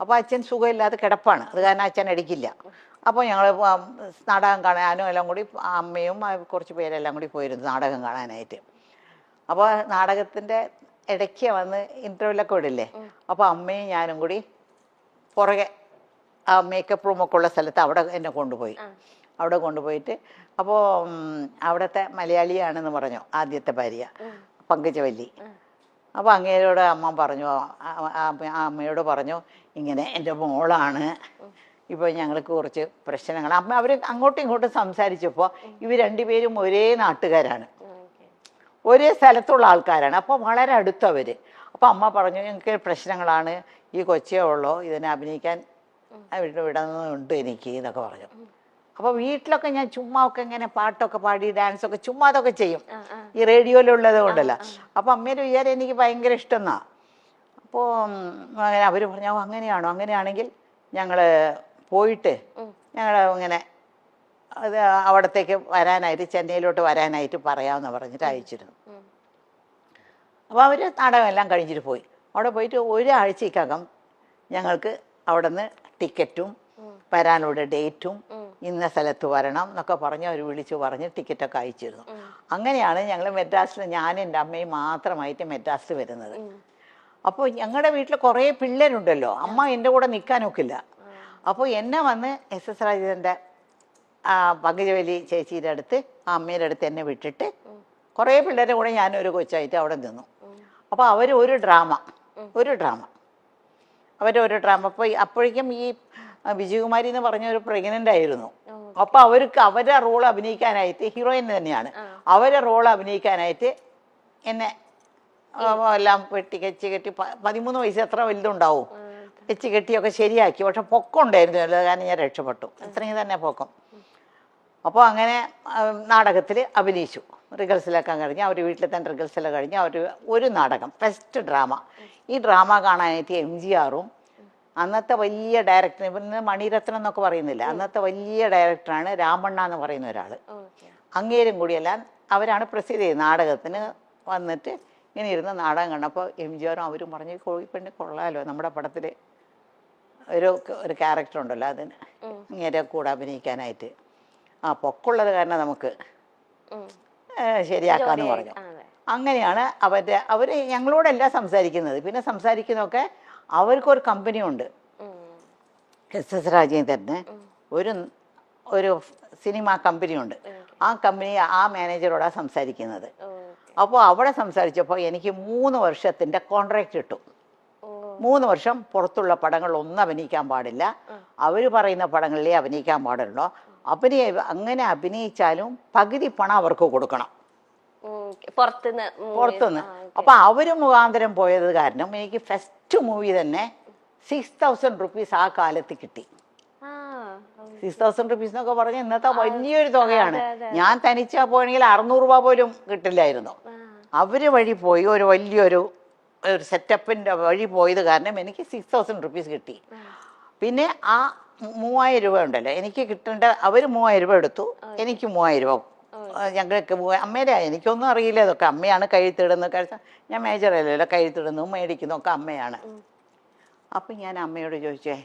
അപ്പോൾ അച്ഛൻ സുഖമില്ലാതെ കിടപ്പാണ്. അത് കാരണം അച്ഛൻ അടിക്കില്ല. അപ്പോൾ ഞങ്ങൾ നാടകം കാണാനും എല്ലാം കൂടി അമ്മയും കുറച്ച് പേരെല്ലാം കൂടി പോയിരുന്നു നാടകം കാണാനായിട്ട്. അപ്പോൾ നാടകത്തിന്റെ ഇടയ്ക്ക് വന്ന് ഇന്റർവ്യൂലൊക്കെ വിടില്ലേ? അപ്പോൾ അമ്മയും ഞാനും കൂടി പുറകെ ആ മേക്കപ്പ് റൂമൊക്കെ ഉള്ള സ്ഥലത്ത് അവിടെ എന്നെ കൊണ്ടുപോയി. അവിടെ കൊണ്ടുപോയിട്ട് അപ്പോൾ അവിടുത്തെ മലയാളിയാണെന്ന് പറഞ്ഞു ആദ്യത്തെ ഭാര്യ പങ്കജവല്ലി. അപ്പോൾ അങ്ങേരോട് അമ്മ പറഞ്ഞു അമ്മയോട് പറഞ്ഞു ഇങ്ങനെ എന്റെ മോളാണ്. ഇപ്പോൾ ഞങ്ങൾക്ക് കുറച്ച് പ്രശ്നങ്ങൾ. അമ്മ അവർ അങ്ങോട്ടും ഇങ്ങോട്ടും സംസാരിച്ചപ്പോൾ ഇവർ രണ്ടുപേരും ഒരേ നാട്ടുകാരാണ്. ഒരേ സ്ഥലത്തുള്ള ആൾക്കാരാണ്. അപ്പോൾ വളരെ അടുത്തവർ അപ്പോൾ അമ്മ പറഞ്ഞു ഞങ്ങൾക്ക് പ്രശ്നങ്ങളാണ്. ഈ കൊച്ചേ ഉള്ളോ. ഇതിനെ അഭിനയിക്കാൻ വിടുന്നുണ്ട് എനിക്ക് എന്നൊക്കെ പറഞ്ഞു. അപ്പോൾ വീട്ടിലൊക്കെ ഞാൻ ചുമ്മാ ഒക്കെ ഇങ്ങനെ പാട്ടൊക്കെ പാടി ഡാൻസ് ഒക്കെ ചുമ്മാ അതൊക്കെ ചെയ്യും. ഈ റേഡിയോയിലുള്ളത് കൊണ്ടല്ല. അപ്പോൾ അമ്മയുടെ വിചാരം എനിക്ക് ഭയങ്കര ഇഷ്ടമെന്നാ അപ്പോൾ അങ്ങനെ അവർ പറഞ്ഞു അങ്ങനെയാണോ? അങ്ങനെയാണെങ്കിൽ ഞങ്ങൾ പോയിട്ട് ഞങ്ങൾ ഇങ്ങനെ അത് അവിടത്തേക്ക് വരാനായിട്ട് ചെന്നൈയിലോട്ട് വരാനായിട്ട് പറയാമെന്ന് പറഞ്ഞിട്ട് അയച്ചിരുന്നു. അപ്പോൾ അവർ നാടകമെല്ലാം കഴിഞ്ഞിട്ട് പോയി. അവിടെ പോയിട്ട് ഒരാഴ്ചക്കകം ഞങ്ങൾക്ക് അവിടെ നിന്ന് ടിക്കറ്റും വരാനുള്ള ഡേറ്റും ഇന്ന സ്ഥലത്ത് വരണം എന്നൊക്കെ പറഞ്ഞ് അവർ വിളിച്ച് പറഞ്ഞ് ടിക്കറ്റൊക്കെ അയച്ചിരുന്നു. അങ്ങനെയാണ് ഞങ്ങൾ മെഡ്രാസിൽ ഞാനും എന്റെ അമ്മയും മാത്രമായിട്ട് മെഡ്രാസിൽ വരുന്നത്. അപ്പോൾ ഞങ്ങളുടെ വീട്ടിൽ കുറേ പിള്ളേരുണ്ടല്ലോ. അമ്മ എന്റെ കൂടെ നിൽക്കാനൊക്കില്ല അപ്പോൾ എന്നെ വന്ന് എസ് എസ് രാജേന്ദ്രന്റെ പങ്കജവലി ചേച്ചിയുടെ അടുത്ത് ആ അമ്മയുടെ അടുത്ത് എന്നെ വിട്ടിട്ട് കുറേ പിള്ളേരുടെ കൂടെ ഞാനൊരു കൊച്ചായിട്ട് അവിടെ നിന്നു. അപ്പോൾ അവർ ഒരു ഡ്രാമ. ഒരു ഡ്രാമ. അവരൊരു ഒരു ഡ്രാമ. അപ്പോൾ അപ്പോഴേക്കും ഈ വിജയകുമാരി എന്ന് പറഞ്ഞ ഒരു പ്രഗ്നന്റ് ആയിരുന്നു. അപ്പൊ അവർക്ക് അവരുടെ റോൾ അഭിനയിക്കാനായിട്ട് ഹീറോയിൻ തന്നെയാണ്. അവരുടെ റോൾ അഭിനയിക്കാനായിട്ട് എന്നെ എല്ലാം വെട്ടി കെച്ച് കെട്ടി പതിമൂന്ന് വയസ്സ് എത്ര വലുതുണ്ടാവും. കെച്ച് കെട്ടിയൊക്കെ ശരിയാക്കി. പക്ഷെ പൊക്കം ഉണ്ടായിരുന്നു കാരണം ഞാൻ രക്ഷപ്പെട്ടു. ഇത്രയും തന്നെ പൊക്കം. അപ്പോൾ അങ്ങനെ നാടകത്തിൽ അഭിനയിച്ചു. റിഹേഴ്സലൊക്കെ കഴിഞ്ഞ് അവർ വീട്ടിൽ തന്നെ റിഹേഴ്സലൊക്കെ കഴിഞ്ഞ് അവർ ഒരു നാടകം ഫസ്റ്റ് ഡ്രാമ ഈ ഡ്രാമ കാണാനായിട്ട് എം ജി ആറും അന്നത്തെ വലിയ ഡയറക്ടർ ഇവിടുന്ന് മണിരത്നം എന്നൊക്കെ പറയുന്നില്ല? അന്നത്തെ വലിയ ഡയറക്ടറാണ് രാമണ്ണ എന്ന് പറയുന്ന ഒരാൾ അങ്ങേരും കൂടിയല്ല അവരാണ് പ്രസിദ്ധ ചെയ്തത്. നാടകത്തിന് വന്നിട്ട് ഇങ്ങനെ ഇരുന്ന് നാടകം കണ്ടപ്പോൾ എം ജി ആറും അവരും പറഞ്ഞു കോഴിപ്പെണ്ണി കൊള്ളാലോ. നമ്മുടെ പടത്തിൽ ഒരു ഒരു ക്യാരക്ടർ ഉണ്ടല്ലോ അതിന്. ഇങ്ങനെ കൂടെ അഭിനയിക്കാനായിട്ട്. ആ പൊക്കുള്ളത് കാരണം നമുക്ക് ശരിയാക്കാന്ന് പറഞ്ഞു. അങ്ങനെയാണ് അവരുടെ അവർ ഞങ്ങളോടല്ല സംസാരിക്കുന്നത്. പിന്നെ സംസാരിക്കുന്നതൊക്കെ അവർക്കൊരു കമ്പനി ഉണ്ട് എസ് എസ് രാജേന്ദ്രന് ഒരു ഒരു സിനിമ കമ്പനി ഉണ്ട് ആ കമ്പനി ആ മാനേജറോടാണ് സംസാരിക്കുന്നത്. അപ്പോൾ അവിടെ സംസാരിച്ചപ്പോൾ എനിക്ക് മൂന്ന് വർഷത്തിന്റെ കോൺട്രാക്റ്റ് കിട്ടും. മൂന്ന് വർഷം പുറത്തുള്ള പടങ്ങൾ ഒന്നും അഭിനയിക്കാൻ പാടില്ല. അവർ പറയുന്ന പടങ്ങളിലേ അഭിനയിക്കാൻ പാടുള്ളൂ. അഭിനയ അങ്ങനെ അഭിനയിച്ചാലും പകുതി പണം അവർക്ക് കൊടുക്കണം. പുറത്തുനിന്ന് പുറത്തുനിന്ന്. അപ്പൊ അവർ മുഖാന്തരം പോയത് കാരണം എനിക്ക് ഫസ്റ്റ് മൂവി തന്നെ സിക്സ് തൗസൻഡ് റുപ്പീസ് ആ കാലത്ത് കിട്ടി. സിക്സ് തൗസൻഡ് റുപ്പീസ് എന്നൊക്കെ പറഞ്ഞ ഇന്നത്തെ വലിയൊരു തുകയാണ്. ഞാൻ തനിച്ചാ പോയെങ്കിൽ അറുന്നൂറ് രൂപ പോലും കിട്ടില്ലായിരുന്നു. അവർ വഴി പോയി ഒരു വലിയൊരു ഒരു സെറ്റപ്പിന്റെ വഴി പോയത് കാരണം എനിക്ക് സിക്സ് തൗസൻഡ് റുപ്പീസ് കിട്ടി. പിന്നെ ആ മൂവായിരം രൂപ ഉണ്ടല്ലോ. എനിക്ക് കിട്ടേണ്ട അവർ മൂവായിരം രൂപ എടുത്തു. എനിക്ക് മൂവായിരം രൂപ ഞങ്ങൾക്ക് പോയി. അമ്മയുടെ എനിക്കൊന്നും അറിയില്ല. ഇതൊക്കെ അമ്മയാണ് കഴുത്തിടുന്നത്. കഴിച്ച ഞാൻ മേജർ അല്ലല്ലോ കഴുത്തിടുന്നു മേടിക്കുന്നു ഒക്കെ അമ്മയാണ്. അപ്പം ഞാൻ അമ്മയോട് ചോദിച്ചേ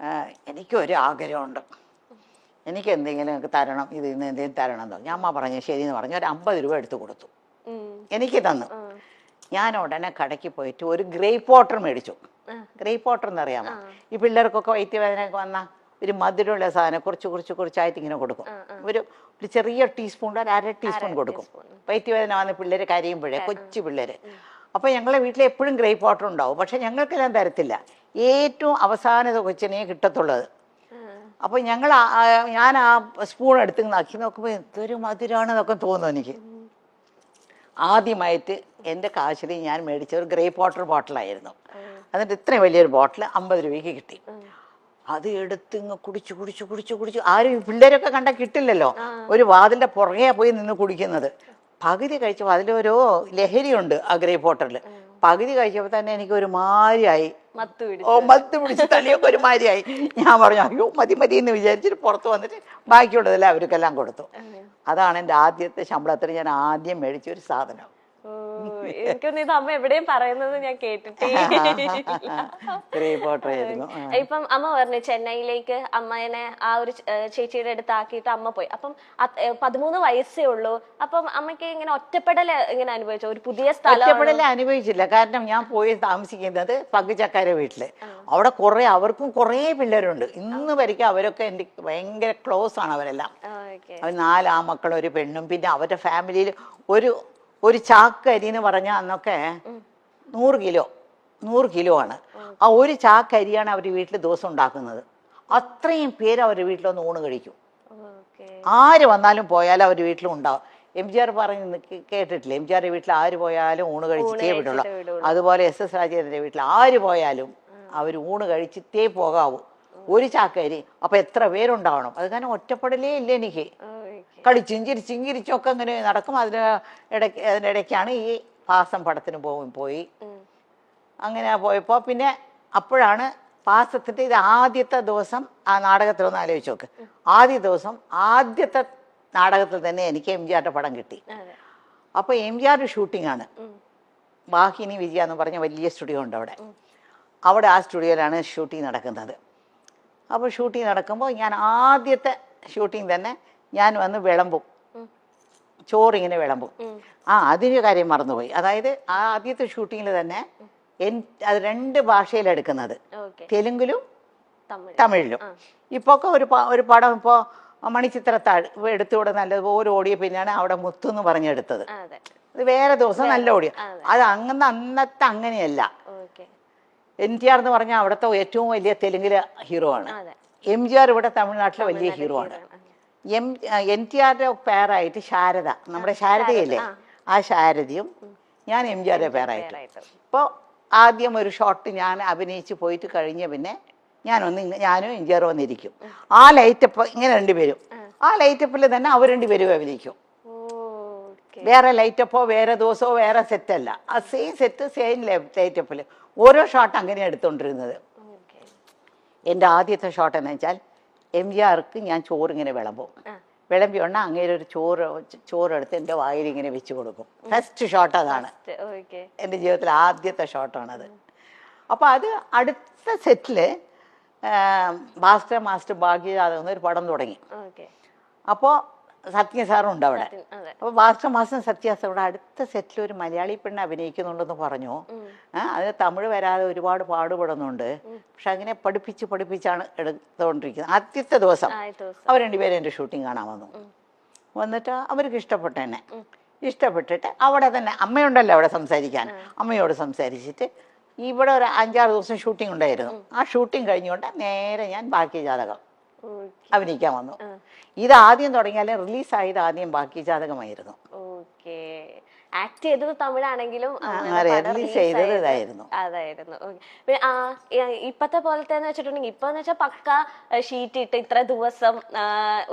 "ആ, എനിക്കൊരു ആഗ്രഹമുണ്ട്. എനിക്ക് എന്തെങ്കിലും തരണം. ഇത് ഇന്ന് എന്തെങ്കിലും തരണം എന്ന് ഞാൻ അമ്മ പറഞ്ഞു ശരി എന്ന് പറഞ്ഞു. ഒരു അമ്പത് രൂപ എടുത്തു കൊടുത്തു. എനിക്ക് തന്നു. ഞാൻ ഉടനെ കടയ്ക്ക് പോയിട്ട് ഒരു ഗ്രേപ്പ് വാട്ടർ മേടിച്ചു. ഗ്രേപ്പ് വാട്ടർ എന്നറിയാമോ? ഈ പിള്ളേർക്കൊക്കെ വൈദ്യവേദനയൊക്കെ വന്നാൽ ഒരു മധുരമുള്ള സാധനം കുറച്ച് കുറച്ച് കുറച്ചായിട്ട് ഇങ്ങനെ കൊടുക്കും. ഒരു ഒരു ചെറിയ ടീസ്പൂൺ ഒരു അര ടീസ്പൂൺ കൊടുക്കും. വയറ്റുവേദന വന്ന് പിള്ളേർ കരയുമ്പോഴേ കൊച്ചു പിള്ളേര്. അപ്പോൾ ഞങ്ങളെ വീട്ടിൽ എപ്പോഴും ഗ്രേപ്പ് വാട്ടർ ഉണ്ടാവും. പക്ഷെ ഞങ്ങൾക്കെല്ലാം തരത്തില്ല. ഏറ്റവും അവസാനത്തെ കൊച്ചിനെ കിട്ടത്തുള്ളത്. അപ്പോൾ ഞങ്ങൾ ഞാൻ ആ സ്പൂൺ എടുത്ത് നക്കി നോക്കുമ്പോൾ എന്തൊരു മധുരമാണെന്നൊക്കെ തോന്നുന്നു എനിക്ക്. ആദ്യമായിട്ട് എന്റെ കാശിൽ ഞാൻ മേടിച്ച ഒരു ഗ്രേപ്പ് വാട്ടർ ബോട്ടിലായിരുന്നു. എന്നിട്ട് ഇത്രയും വലിയൊരു ബോട്ടിൽ അമ്പത് രൂപയ്ക്ക് കിട്ടി. അത് എടുത്ത് ഇങ്ങ് കുടിച്ച് കുടിച്ച് കുടിച്ച് കുടിച്ച്. ആരും പിള്ളേരൊക്കെ കണ്ട കിട്ടില്ലല്ലോ. ഒരു വാതിലിന്റെ പുറകെ പോയി നിന്ന് കുടിക്കുന്നത്. പകുതി കഴിച്ചപ്പോൾ അതിലൊരു ലഹരിയുണ്ട് അഗ്രൈ ഗ്രേപ്പ് വാട്ടറിൽ പകുതി കഴിച്ചപ്പോൾ തന്നെ എനിക്ക് ഒരു മാരിയായി ഓ മത്ത് പിടിച്ച് തലയൊക്കെ ഒരു മാരിയായി ഞാൻ പറഞ്ഞു അയ്യോ മതി മതി എന്ന് വിചാരിച്ചിട്ട് പുറത്ത് വന്നിട്ട് ബാക്കിയുള്ളതെല്ലാം അവർക്കെല്ലാം കൊടുത്തു. അതാണ് എന്റെ ആദ്യത്തെ ശമ്പളത്തിന് ഞാൻ ആദ്യം മേടിച്ച ഒരു സാധനം. എനിക്കൊന്നും ഇത് അമ്മ എവിടെയും പറയുന്നത് ഞാൻ കേട്ടിട്ടേ. ഇപ്പം അമ്മ പറഞ്ഞു ചെന്നൈയിലേക്ക് അമ്മേനെ ആ ഒരു ചേച്ചിയുടെ അടുത്ത് ആക്കിയിട്ട് അമ്മ പോയി. അപ്പം പതിമൂന്ന് വയസ്സേ ഉള്ളൂ. അപ്പം അമ്മയ്ക്ക് ഇങ്ങനെ ഒറ്റപ്പെടൽ ഇങ്ങനെ അനുഭവിച്ചു? ഒരു പുതിയ സ്ഥലം ഒറ്റപ്പെടൽ അനുഭവിച്ചില്ല. കാരണം ഞാൻ പോയി താമസിക്കുന്നത് പകുചക്കാരെ വീട്ടിൽ. അവിടെ കുറെ അവർക്കും കുറെ പിള്ളേരുണ്ട്. ഇന്ന് വരയ്ക്കും അവരൊക്കെ എന്റെ ഭയങ്കര ക്ലോസ് ആണ് അവരെല്ലാം. നാല് ആ മക്കളും ഒരു പെണ്ണും. പിന്നെ അവരുടെ ഫാമിലിയിൽ ഒരു ഒരു ചാക്ക് അരി എന്ന് പറഞ്ഞാൽ അന്നൊക്കെ നൂറ് കിലോ നൂറ് കിലോ ആണ്. ആ ഒരു ചാക്ക് അരിയാണ് അവർ വീട്ടിൽ ദിവസം ഉണ്ടാക്കുന്നത്. അത്രയും പേര് അവരുടെ വീട്ടിലൊന്ന് ഊണ് കഴിക്കും. ആര് വന്നാലും പോയാലും അവർ വീട്ടിലും ഉണ്ടാവും. എം ജി ആർ പറഞ്ഞ് കേട്ടിട്ടില്ല? എം ജി ആറിന്റെ വീട്ടിൽ ആര് പോയാലും ഊണ് കഴിച്ചിട്ടേ വിടുള്ളൂ. അതുപോലെ എസ് എസ് രാജേന്ദ്രന്റെ വീട്ടിൽ ആര് പോയാലും അവർ ഊണ് കഴിച്ചിട്ടേ പോകാവൂ. ഒരു ചാക്കരി. അപ്പൊ എത്ര പേരുണ്ടാവണം? അത് കാരണം ഒറ്റപ്പെടലേ ഇല്ല എനിക്ക്. കളിച്ചും ചിരിച്ചും ചിരിച്ചും ഒക്കെ ഇങ്ങനെ നടക്കും. അതിന് ഇടയ്ക്ക് അതിനിടയ്ക്കാണ് ഈ പാസം പടത്തിന് പോകും പോയി. അങ്ങനെ പോയപ്പോൾ പിന്നെ അപ്പോഴാണ് പാസത്തിന്റെ ഇത് ആദ്യത്തെ ദിവസം ആ നാടകത്തിലൊന്ന് ആലോചിച്ച് നോക്ക്. ആദ്യ ദിവസം ആദ്യത്തെ നാടകത്തിൽ തന്നെ എനിക്ക് എം ജി ആറിന്റെ പടം കിട്ടി. അപ്പോൾ എം ജി ആറിന്റെ ഷൂട്ടിംഗ് ആണ്. വാഹിനി വിജയ എന്ന് പറഞ്ഞ വലിയ സ്റ്റുഡിയോ ഉണ്ട് അവിടെ. അവിടെ ആ സ്റ്റുഡിയോയിലാണ് ഷൂട്ടിംഗ് നടക്കുന്നത്. അപ്പോൾ ഷൂട്ടിംഗ് നടക്കുമ്പോൾ ഞാൻ ആദ്യത്തെ ഷൂട്ടിംഗ് തന്നെ ഞാൻ വന്ന് വിളമ്പും. ചോറിങ്ങനെ വിളമ്പും. ആ അതിന്റെ കാര്യം മറന്നുപോയി. അതായത് ആ ആദ്യത്തെ ഷൂട്ടിങ്ങിൽ തന്നെ എൻ അത് രണ്ട് ഭാഷയിലെടുക്കുന്നത് തെലുങ്കിലും തമിഴ്. തമിഴിലും. ഇപ്പോൾ ഒക്കെ ഒരു ഒരു പടം ഇപ്പോൾ മണിച്ചിത്രത്താഴ് എടുത്തുകൂടെ നല്ലതുപോലെ ഓടിയ പിന്നെയാണ് അവിടെ മുത്തു എന്ന് പറഞ്ഞെടുത്തത് അതെ. വേറെ ദിവസം നല്ല ഓടിയ. അത്. അങ്ങനെ അന്നത്തെ അങ്ങനെയല്ല. എൻ ടി ആർ എന്ന് പറഞ്ഞാൽ അവിടുത്തെ ഏറ്റവും വലിയ തെലുങ്കിലെ ഹീറോ ആണ്. എം ജി ആർ ഇവിടെ തമിഴ്നാട്ടിലെ വലിയ ഹീറോ ആണ്. എം എൻ ടി ആറിന്റെ പേരായിട്ട് ശാരദ. നമ്മുടെ ശാരദയില്ലേ? ആ. ശാരദയും ഞാൻ എം ജി ആറിന്റെ പേരായിട്ട്. ഇപ്പോൾ ആദ്യം ഒരു ഷോട്ട് ഞാൻ അഭിനയിച്ച് പോയിട്ട് കഴിഞ്ഞ പിന്നെ ഞാനൊന്ന് ഒന്ന് ഞാനും എം ജി ആർ വന്നിരിക്കും. ആ. ലൈറ്റപ്പ് ഇങ്ങനെ രണ്ടുപേരും ആ. ലൈറ്റപ്പിൽ തന്നെ അവർ രണ്ടുപേരും അഭിനയിക്കും. വേറെ ലൈറ്റപ്പോ വേറെ ദിവസമോ വേറെ സെറ്റല്ല ആ സെയിം സെറ്റ് സെയിം ലൈറ്റപ്പിൽ ഓരോ ഷോട്ട് അങ്ങനെ എടുത്തോണ്ടിരുന്നത്. എന്റെ ആദ്യത്തെ ഷോട്ട് എന്ന് വെച്ചാൽ എം ജി ആർക്ക് ഞാൻ ചോറിങ്ങനെ വിളമ്പും. വിളമ്പി ഉണ്ട അങ്ങനെ ഒരു ചോറ് ചോറെടുത്ത് എന്റെ വായിൽ ഇങ്ങനെ വെച്ച് കൊടുക്കും. ഫസ്റ്റ് ഷോട്ട് അതാണ്. എന്റെ ജീവിതത്തിലെ ആദ്യത്തെ ഷോട്ടാണത് അപ്പോൾ അത് അടുത്ത സെറ്റിൽ ഭാസ്കർ മാസ്റ്റർ ഭാഗ്യജാതകം എന്നൊരു പടം തുടങ്ങി. അപ്പോൾ സത്യ സാറും ഉണ്ട് അവിടെ അപ്പൊ അപ്പോൾ ഭാസ്കർ മാസ്റ്റർ സത്യ സാർ ഇവിടെ അടുത്ത സെറ്റിൽ ഒരു മലയാളി പെണ്ണ് അഭിനയിക്കുന്നുണ്ടെന്ന് പറഞ്ഞു. അതിന് അത് തമിഴ് വരാതെ ഒരുപാട് പാടുപെടുന്നുണ്ട്. പക്ഷെ അങ്ങനെ പഠിപ്പിച്ച് പഠിപ്പിച്ചാണ് എടുത്തുകൊണ്ടിരിക്കുന്നത് ആദ്യത്തെ ദിവസം അവർ രണ്ടുപേരും എന്റെ ഷൂട്ടിംഗ് കാണാൻ വന്നു. വന്നിട്ട് അവർക്ക് ഇഷ്ടപ്പെട്ടെന്നെ ഇഷ്ടപ്പെട്ടിട്ട് അവിടെ തന്നെ അമ്മയുണ്ടല്ലോ അവിടെ സംസാരിക്കാൻ. അമ്മയോട് സംസാരിച്ചിട്ട് ഇവിടെ ഒരു അഞ്ചാറ് ദിവസം ഷൂട്ടിംഗ് ഉണ്ടായിരുന്നു. ആ ഷൂട്ടിംഗ് കഴിഞ്ഞുകൊണ്ട് നേരെ ഞാൻ ബാക്കി ജാതകം. അഭിനയിക്കാൻ വന്നു. ഇത് ആദ്യം തുടങ്ങിയാലും റിലീസായത് ആദ്യം ബാക്കി ജാതകമായിരുന്നു ആക്ട് ചെയ്തത് തമിഴാണെങ്കിലും ചെയ്തതായിരുന്നു. അതായിരുന്നു. ഇപ്പത്തെ പോലത്തെ എന്ന് വെച്ചിട്ടുണ്ടെങ്കിൽ ഇപ്പൊ എന്ന് വെച്ചാൽ പക്ക ഷീറ്റ് ഇട്ട് ഇത്ര ദിവസം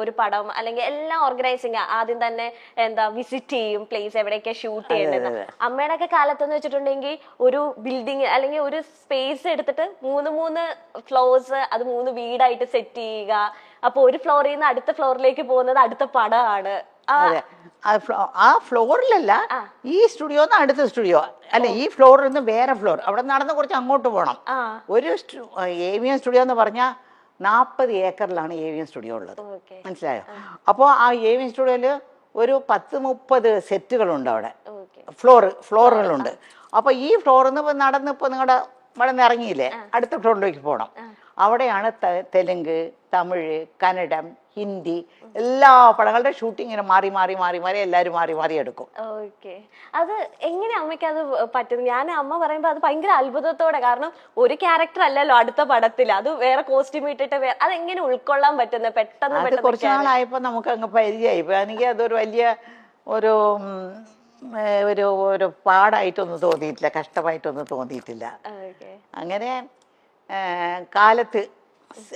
ഒരു പടം അല്ലെങ്കിൽ എല്ലാം ഓർഗനൈസിങ് ആദ്യം തന്നെ എന്താ വിസിറ്റ് ചെയ്യും പ്ലേസ് എവിടെയൊക്കെ ഷൂട്ട് ചെയ്യേണ്ടത്. അമ്മയുടെ ഒക്കെ കാലത്ത് എന്ന് വെച്ചിട്ടുണ്ടെങ്കിൽ ഒരു ബിൽഡിംഗ് അല്ലെങ്കിൽ ഒരു സ്പേസ് എടുത്തിട്ട് മൂന്ന് മൂന്ന് ഫ്ലോർസ് അത് മൂന്ന് വീടായിട്ട് സെറ്റ് ചെയ്യുക. അപ്പൊ ഒരു ഫ്ലോറിൽ നിന്ന് അടുത്ത ഫ്ലോറിലേക്ക് പോകുന്നത് അടുത്ത പടമാണ്. അതെ. ആ ഫ്ലോ- ആ ഫ്ലോറിലല്ല ഈ സ്റ്റുഡിയോ അടുത്ത സ്റ്റുഡിയോ? അല്ല ഈ ഫ്ലോറിൽ നിന്ന് വേറെ ഫ്ലോർ. അവിടെ നടന്ന് കുറച്ച് അങ്ങോട്ട് പോകണം ഒരു ഏവിയൻ സ്റ്റുഡിയോ എന്ന് പറഞ്ഞാൽ നാൽപ്പത് ഏക്കറിലാണ് ഏവിയൻ സ്റ്റുഡിയോ ഉള്ളത്. മനസ്സിലായോ? അപ്പോൾ ആ ഏവിയൻ സ്റ്റുഡിയോയിൽ ഒരു പത്ത് മുപ്പത് സെറ്റുകളുണ്ട് അവിടെ. ഫ്ലോർ ഫ്ലോറുകളുണ്ട്. അപ്പോൾ ഈ ഫ്ലോറിൽ നിന്ന് നടന്ന് ഇപ്പോൾ നിങ്ങളുടെ ഇവിടെ നിന്ന് ഇറങ്ങിയില്ലേ? അടുത്ത ഫ്ലോറിലേക്ക് പോകണം അവിടെയാണ് തെലുങ്ക് തമിഴ് കന്നഡം ഹിന്ദി എല്ലാ പടങ്ങളുടെ ഷൂട്ടിംഗ് ഇങ്ങനെ മാറി മാറി മാറി മാറി എല്ലാരും മാറി മാറി എടുക്കും. ഓക്കെ അത് എങ്ങനെ അമ്മയ്ക്ക് അത് പറ്റുന്നു ഞാൻ അമ്മ പറയുമ്പോൾ അത് ഭയങ്കര അത്ഭുതത്തോടെ. കാരണം ഒരു ക്യാരക്ടർ അല്ലല്ലോ അടുത്ത പടത്തിൽ. അത് വേറെ കോസ്റ്റ്യൂം ഇട്ടിട്ട് അത് എങ്ങനെ ഉൾക്കൊള്ളാൻ പറ്റുന്നത് പെട്ടെന്ന് കുറച്ച് നാളായപ്പോൾ നമുക്ക് അങ്ങ് പരിചയമായി. ഇപ്പൊ എനിക്ക് അതൊരു വലിയ ഒരു ഒരു ഒരു പാടായിട്ടൊന്നും തോന്നിയിട്ടില്ല. കഷ്ടമായിട്ടൊന്നും തോന്നിയിട്ടില്ല. അങ്ങനെ കാലത്ത്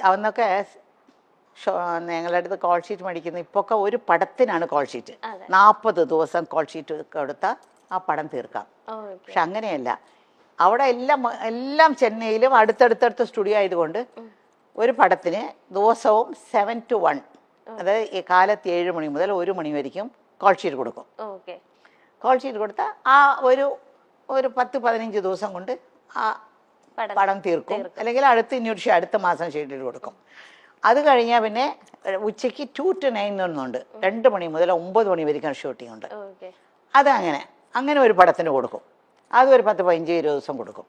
അന്നൊക്കെ ഞങ്ങളുടെ അടുത്ത് കോൾ ഷീറ്റ് മേടിക്കുന്ന ഇപ്പൊക്കെ ഒരു പടത്തിനാണ് കോൾ ഷീറ്റ്. നാൽപ്പത് ദിവസം കോൾ ഷീറ്റ് കൊടുത്താൽ ആ പടം തീർക്കാം. പക്ഷെ അങ്ങനെയല്ല. അവിടെ എല്ലാം എല്ലാം ചെന്നൈയിലും അടുത്തടുത്തടുത്ത സ്റ്റുഡിയോ ആയതുകൊണ്ട് ഒരു പടത്തിന് ദിവസവും സെവൻ ടു വൺ അതായത് ഈ കാലത്ത് ഏഴ് മണി മുതൽ ഒരു മണി വരയ്ക്കും കോൾ ഷീറ്റ് കൊടുക്കും. ഓക്കെ. കോൾ ഷീറ്റ് കൊടുത്താൽ ആ ഒരു ഒരു പത്ത് പതിനഞ്ച് ദിവസം കൊണ്ട് ആ പടം തീർക്കും. അല്ലെങ്കിൽ അടുത്ത ഇനി ഒരു അടുത്ത മാസം ഷെഡ്യൂൾ കൊടുക്കും. അത് കഴിഞ്ഞാൽ പിന്നെ ഉച്ചയ്ക്ക് ടു ടു നയൻ എന്നുണ്ട് രണ്ട് മണി മുതൽ ഒമ്പത് മണി വരെയ്ക്കാണ് ഷൂട്ടിംഗ് ഉണ്ട്. അത് അങ്ങനെ അങ്ങനെ ഒരു പടത്തിന് കൊടുക്കും. അത് ഒരു പത്ത് പതിനഞ്ച് ഇരുപത് ദിവസം കൊടുക്കും.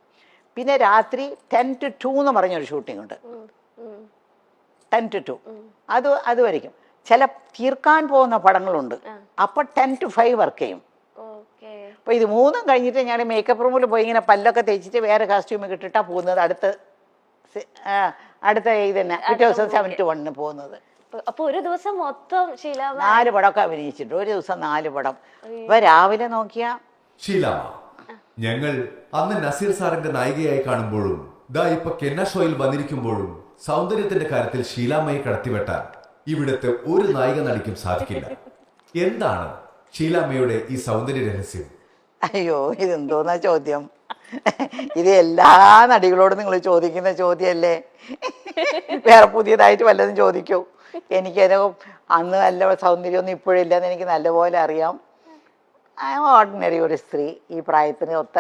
പിന്നെ രാത്രി ടെൻ ടു ടു എന്ന് പറഞ്ഞൊരു ഷൂട്ടിംഗ് ഉണ്ട്. ടെൻ ടു ടു അത് അത് വരയ്ക്കും. ചില തീർക്കാൻ പോകുന്ന പടങ്ങളുണ്ട്. അപ്പോൾ ടെൻ ടു ഫൈവ് വർക്ക് ചെയ്യും. അപ്പോൾ ഇത് മൂന്നും കഴിഞ്ഞിട്ട് ഞാൻ മേക്കപ്പ് റൂമിൽ പോയി ഇങ്ങനെ പല്ലൊക്കെ തേച്ചിട്ട് വേറെ കാസ്റ്റ്യൂം ഇട്ടിട്ടാണ് പോകുന്നത്. അടുത്ത അടുത്ത ഇത് തന്നെ. പിറ്റേ ദിവസം സെവൻ ടു വണ്ണിന് പോകുന്നത്. അപ്പൊ ഒരു ദിവസം മൊത്തം ശീലാമ നാല് പടമൊക്കെ അഭിനയിച്ചിട്ടുണ്ട്. ഒരു ദിവസം നാല് പടം. ഇപ്പൊ രാവിലെ നോക്കിയാ ശീല ഞങ്ങൾ അന്ന് നസീർ സാറിന്റെ നായികയായി കാണുമ്പോഴും ദാ ഇപ്പൊ കെന്ന ഷോയിൽ വന്നിരിക്കുമ്പോഴും സൗന്ദര്യത്തിന്റെ കാര്യത്തിൽ ഷീലാമ്മയെ കടത്തിവെട്ടാൻ ഇവിടുത്തെ ഒരു നായിക നടിക്കും സാധിക്കില്ല. എന്താണ് ഷീലാമ്മയുടെ ഈ സൗന്ദര്യ രഹസ്യം? അയ്യോ ഇതെന്തോന്നാ ചോദ്യം? ഇത് എല്ലാ നടികളോടും നിങ്ങൾ ചോദിക്കുന്ന ചോദ്യമല്ലേ? വേറെ പുതിയതായിട്ട് വല്ലതും ചോദിക്കൂ. എനിക്കത് അന്ന് നല്ല സൗന്ദര്യമൊന്നും ഇപ്പോഴില്ലെന്ന് എനിക്ക് നല്ലപോലെ അറിയാം. ഐ ഓർഡിനറി ഒരു സ്ത്രീ ഈ പ്രായത്തിന് ഒത്ത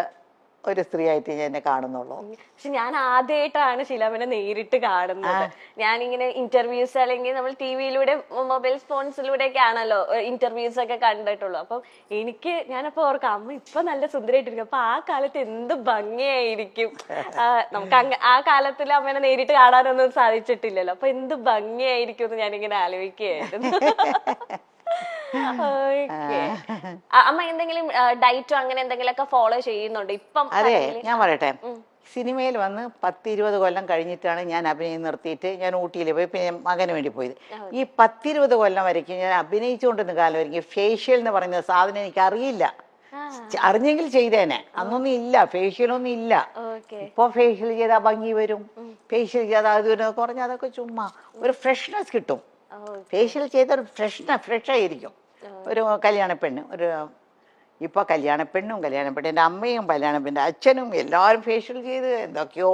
ഒരു സ്ത്രീ ആയിട്ട് ഞാൻ എന്നെ കാണുന്നുള്ളൂ. പക്ഷെ ഞാൻ ആദ്യമായിട്ടാണ് ശിലാമിനെ നേരിട്ട് കാണുന്നത്. ഞാനിങ്ങനെ ഇന്റർവ്യൂസ് അല്ലെങ്കിൽ നമ്മൾ ടി വിയിലൂടെ മൊബൈൽ ഫോൺസിലൂടെ ഒക്കെ ആണല്ലോ ഇന്റർവ്യൂസ് ഒക്കെ കണ്ടിട്ടുള്ളൂ. അപ്പം എനിക്ക് ഞാനപ്പോ ഓർക്കാം അമ്മ ഇപ്പൊ നല്ല സുന്ദരമായിട്ടിരിക്കും അപ്പൊ ആ കാലത്ത് എന്ത് ഭംഗിയായിരിക്കും. നമുക്ക് ആ കാലത്തിൽ അമ്മേനെ നേരിട്ട് കാണാനൊന്നും സാധിച്ചിട്ടില്ലല്ലോ. അപ്പൊ എന്ത് ഭംഗിയായിരിക്കും എന്ന് ഞാനിങ്ങനെ ആലോചിക്കുകയായിരുന്നു. അമ്മ എന്തെങ്കിലും ഡയറ്റോ അങ്ങനെ എന്തെങ്കിലുമൊക്കെ ഫോളോ ചെയ്യുന്നുണ്ട്? ഇപ്പം അതെ ഞാൻ പറയട്ടെ. സിനിമയിൽ വന്ന് പത്ത് ഇരുപത് കൊല്ലം കഴിഞ്ഞിട്ടാണ് ഞാൻ അഭിനയം നിർത്തിയിട്ട് ഞാൻ ഊട്ടിയിൽ പോയി. പിന്നെ മകന് വേണ്ടി പോയത്. ഈ പത്തിരുപത് കൊല്ലം വരയ്ക്കും ഞാൻ അഭിനയിച്ചുകൊണ്ടിരുന്ന കാലം വരയ്ക്കും. ഫേഷ്യൽ എന്ന് പറയുന്ന സാധനം എനിക്ക് അറിയില്ല അറിഞ്ഞെങ്കിൽ ചെയ്തേനെ. അന്നൊന്നും ഇല്ല. ഫേഷ്യലൊന്നും ഇല്ല. ഇപ്പൊ ഫേഷ്യൽ ചെയ്താൽ ഭംഗി വരും. ഫേഷ്യൽ ചെയ്താൽ അത് വരും. കുറഞ്ഞ അതൊക്കെ ചുമ്മാ. ഒരു ഫ്രഷ്നെസ് കിട്ടും. ഫേഷ്യൽ ചെയ്ത ഒരു ഫ്രഷ്ന ഫ്രഷ് ആയിരിക്കും. ഒരു കല്യാണ പെണ്ണ് ഒരു ഇപ്പോൾ കല്യാണ പെണ്ണും കല്യാണ പെണ്ണിന്റെ അമ്മയും കല്യാണ പെണ്ണ് അച്ഛനും എല്ലാവരും ഫേഷ്യൽ ചെയ്ത് എന്തൊക്കെയോ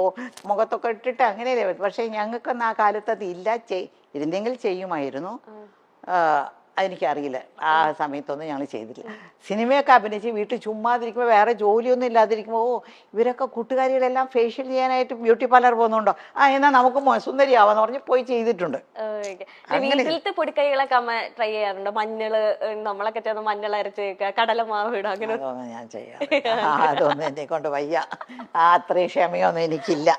മുഖത്തൊക്കെ ഇട്ടിട്ട് അങ്ങനെയല്ലേ പക്ഷേ ഞങ്ങൾക്കൊന്നും ആ കാലത്ത് അത് ഇല്ല. ചെയ് ഇരുന്നെങ്കിൽ ചെയ്യുമായിരുന്നു. അതെനിക്കറിയില്ല. ആ സമയത്തൊന്നും ഞങ്ങൾ ചെയ്തില്ല സിനിമയൊക്കെ അഭിനയിച്ച് വീട്ടിൽ ചുമ്മാതിരിക്കുമ്പോൾ വേറെ ജോലിയൊന്നും ഇല്ലാതിരിക്കുമ്പോൾ ഓ ഇവരൊക്കെ കൂട്ടുകാരികളെല്ലാം ഫേഷ്യൽ ചെയ്യാനായിട്ട് ബ്യൂട്ടി പാർലർ പോകുന്നുണ്ടോ? ആ എന്നാൽ നമുക്ക് സുന്ദരിയാവാന്ന് പറഞ്ഞ് പോയി ചെയ്തിട്ടുണ്ട്. വീട്ടിലത്തെ പൊടിക്കൈകളൊക്കെ അമ്മ ട്രൈ ചെയ്യാറുണ്ടോ? മഞ്ഞൾ നമ്മളൊക്കെ ചേർന്ന് മഞ്ഞൾ അരച്ച് കടലമാവ് ഇടുക അങ്ങനെ ഞാൻ ചെയ്യാം അതൊന്നും എന്നെ കൊണ്ട് വയ്യ. ആ അത്രയും ക്ഷമയൊന്നും എനിക്കില്ല.